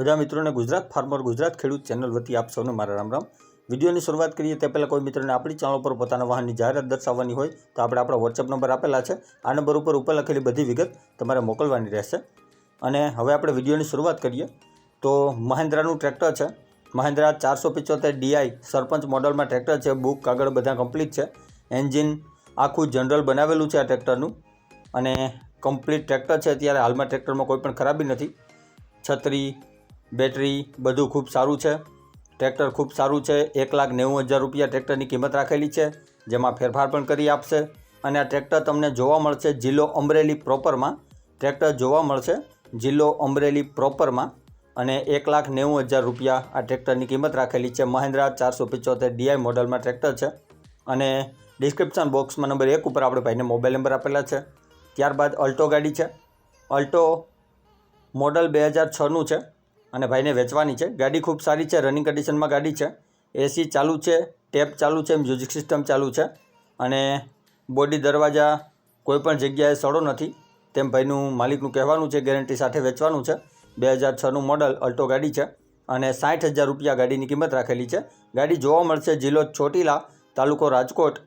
બધા મિત્રોને ગુજરાત ફાર્મર ગુજરાત ખેડૂત ચેનલ વતી આપ સૌને મારા રામ રામ. વિડીયોની શરૂઆત કરીએ તે પહેલાં કોઈ મિત્રને આપણી ચેનલ પર પોતાના વાહનની જાહેરાત દર્શાવવાની હોય તો આપણે આપણા વોટ્સઅપ નંબર આપેલા છે. આ નંબર ઉપર ઉપર લખેલી બધી વિગત તમારે મોકલવાની રહેશે. અને હવે આપણે વિડીયોની શરૂઆત કરીએ. તો મહિન્દ્રાનું ટ્રેક્ટર છે. મહિન્દ્રા ચારસો પિચોતેર ડીઆઈ સરપંચ મોડલમાં ટ્રેક્ટર છે. બુક, કાગળ બધા કમ્પ્લીટ છે. એન્જિન આખું જનરલ બનાવેલું છે આ ટ્રેક્ટરનું. અને કમ્પ્લીટ ટ્રેક્ટર છે. અત્યારે હાલમાં ટ્રેક્ટરમાં કોઈ પણ ખરાબી નથી. છત્રી બેટરી બધું ખૂબ સારું છે. ટ્રેક્ટર ખૂબ સારું છે. એક લાખ નેવું હજાર રૂપિયા ટ્રેક્ટરની કિંમત રાખેલી છે, જેમાં ફેરફાર પણ કરી આપશે. અને આ ટ્રેક્ટર તમને જોવા મળશે જિલ્લો અમરેલી પ્રોપરમાં. ટ્રેક્ટર જોવા મળશે જિલ્લો અમરેલી પ્રોપરમાં. અને એક લાખ નેવું હજાર રૂપિયા આ ટ્રેક્ટરની કિંમત રાખેલી છે. મહિન્દ્રા ચારસો પિચોતેર ડીઆઈ મોડલમાં ટ્રેક્ટર છે. અને ડિસ્ક્રિપ્શન બોક્સમાં નંબર એક ઉપર આપણે ભાઈને મોબાઈલ નંબર આપેલા છે. ત્યારબાદ અલ્ટો ગાડી છે. અલ્ટો મોડલ બે હજાર છનું છે. અને ભાઈને વેચવાની છે. ગાડી ખૂબ સારી છે રનિંગ કન્ડિશનમાં ગાડી છે. એસી ચાલુ છે ટેપ ચાલુ છે મ્યુઝિક સિસ્ટમ ચાલુ છે. અને બોડી દરવાજા કોઈ પણ જગ્યાએ સડો નથી. તેમ ભાઈનું માલિકનું કહેવાનું છે ગેરંટી સાથે વેચવાનું છે. બે હજાર છનું મોડલ અલ્ટો ગાડી છે અને સાઠ હજાર રૂપિયા ગાડીની કિંમત રાખેલી છે. ગાડી જોવા મળશે જિલ્લો ચોટીલા તાલુકો રાજકોટ,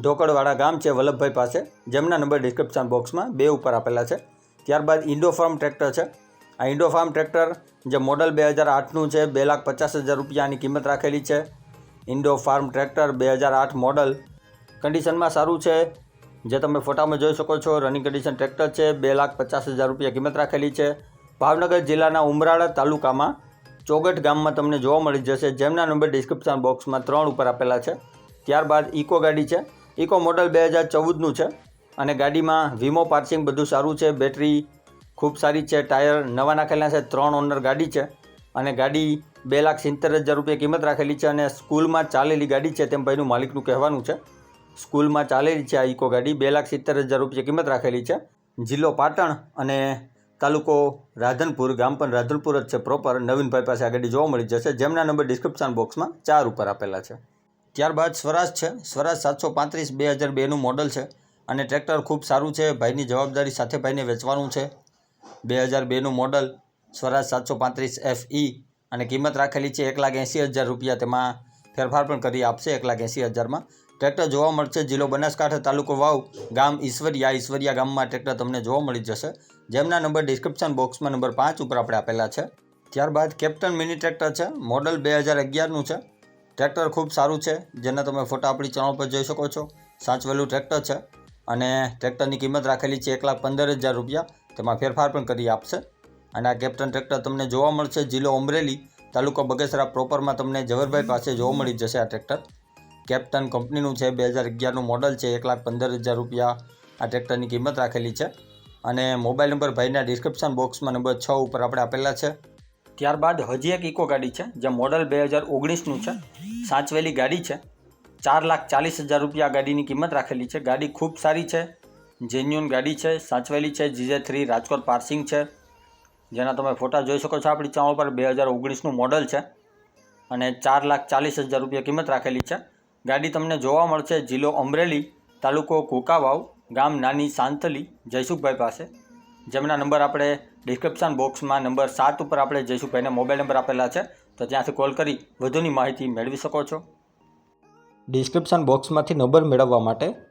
ઢોકળવાડા ગામ છે, વલ્લભભાઈ પાસે. જેમના નંબર ડિસ્ક્રિપ્શન બોક્સમાં બે ઉપર આપેલા છે. ત્યારબાદ ઇન્ડો ફાર્મ ટ્રેક્ટર છે. આ ઇન્ડો ફાર્મ ટ્રેક્ટર જે મોડલ બે હજાર આઠનું છે, બે લાખ પચાસ હજાર રૂપિયાની કિંમત રાખેલી છે. ઇન્ડો ફાર્મ ટ્રેક્ટર બે હજાર આઠ મોડલ કન્ડિશનમાં સારું છે. જે તમે ફોટામાં જોઈ શકો છો રનિંગ કન્ડિશન ટ્રેક્ટર છે, બે લાખ પચાસ હજાર રૂપિયા કિંમત રાખેલી છે. ભાવનગર જિલ્લાના ઉમરાળા તાલુકામાં ચોગટ ગામમાં તમને જોવા મળી જશે. જેમના નંબર ડિસ્ક્રિપ્શન બોક્સમાં ત્રણ ઉપર આપેલા છે. ત્યારબાદ ઇકો ગાડી છે. ઇકો મોડલ બે હજાર ચૌદનું છે. અને ગાડીમાં વીમો પાર્સિંગ બધું સારું છે. બેટરી ખૂબ સારી છે, ટાયર નવા નાખેલા છે, ત્રણ ઓનર ગાડી છે અને ગાડી બે લાખ સિત્તેર હજાર રૂપિયા કિંમત રાખેલી છે અને સ્કૂલમાં ચાલેલી ગાડી છે તેમ ભાઈનું માલિકનું કહેવાનું છે. સ્કૂલમાં ચાલેલી છે આ ઇકો ગાડી, બે લાખ સિત્તેર હજાર રૂપિયા કિંમત રાખેલી છે. જિલ્લો પાટણ અને તાલુકો રાધનપુર, ગામ પણ રાધનપુર જ છે પ્રોપર નવીનભાઈ પાસે આ ગાડી જોવા મળી જશે. જેમના નંબર ડિસ્ક્રિપ્શન બોક્સમાં ચાર ઉપર આપેલા છે. ત્યારબાદ સ્વરાજ છે. સ્વરાજ સાતસો પાંત્રીસ બે હજાર બેનું મોડલ છે અને ટ્રેક્ટર ખૂબ સારું છે. ભાઈની જવાબદારી સાથે ભાઈને વેચવાનું છે. બે હજાર બેનું મોડલ સ્વરાજ સાતસો પાંત્રીસ એફ ઈ અને કિંમત રાખેલી છે એક લાખ એંસી હજાર રૂપિયા. તેમાં ફેરફાર પણ કરી આપશે એક લાખ એંસી હજારમાં. ટ્રેક્ટર જોવા મળશે જિલ્લો બનાસકાંઠા તાલુકો વાવ, ગામ ઈશ્વરિયા. ઈશ્વરિયા ગામમાં ટ્રેક્ટર તમને જોવા મળી જશે. જેમના નંબર ડિસ્ક્રિપ્શન બોક્સમાં નંબર પાંચ ઉપર આપણે આપેલા છે. ત્યારબાદ કેપ્ટન મિની ટ્રેક્ટર છે. મોડલ બે હજાર અગિયારનું છે. ટ્રેક્ટર ખૂબ સારું છે. જેના તમે ફોટા આપણી ચેનલ પર જોઈ શકો છો. સાચવેલું ટ્રેક્ટર છે. અને ટ્રેક્ટરની કિંમત રાખેલી છે એક લાખ પંદર હજાર રૂપિયા. તેમાં ફેરફાર પણ કરી આપશે. અને આ કેપ્ટન ટ્રેક્ટર તમને જોવા મળશે, જિલ્લો અમરેલી, તાલુકો બગસરા પ્રોપરમાં તમને જવરભાઈ પાસે જોવા મળી જશે આ ટ્રેક્ટર. કેપ્ટન કંપનીનું છે, બે હજાર અગિયારનું મોડલ છે, એક લાખ પંદર હજાર રૂપિયા આ ટ્રેક્ટરની કિંમત રાખેલી છે. અને મોબાઈલ નંબર ભાઈના ડિસ્ક્રિપ્શન બોક્સમાં નંબર છ ઉપર આપણે આપેલા છે. ત્યારબાદ હજી એક ઇકો ગાડી છે, જે મોડલ બે હજાર ઓગણીસનું છે. સાચવેલી ગાડી છે. ચાર લાખ ચાલીસ હજાર રૂપિયા ગાડીની કિંમત રાખેલી છે. ગાડી ખૂબ સારી છે. જેન્યુન ગાડી છે, સાચવેલી છે, જીજે થ્રી, રાજકોટ પાર્સિંગ છે. જેના તમે ફોટા જોઈ શકો છો, આપણી ચેનલ પર બે હજાર ઓગણીસનું મોડલ છે અને ચાર લાખ ચાલીસ હજાર રૂપિયા કિંમત રાખેલી છે. ગાડી તમને જોવા મળશે જિલ્લો અમરેલી, તાલુકો કોકાવાવ, ગામ નાની સાંતલી જયસુખભાઈ પાસે. જેમના નંબર આપણે ડિસ્ક્રિપ્શન બોક્સમાં નંબર સાત ઉપર આપણે જયસુખભાઈને મોબાઈલ નંબર આપેલા છે, તો ત્યાંથી કોલ કરી વધુની માહિતી મેળવી શકો છો. ડિસ્ક્રિપ્શન બોક્સમાંથી નંબર મેળવવા માટે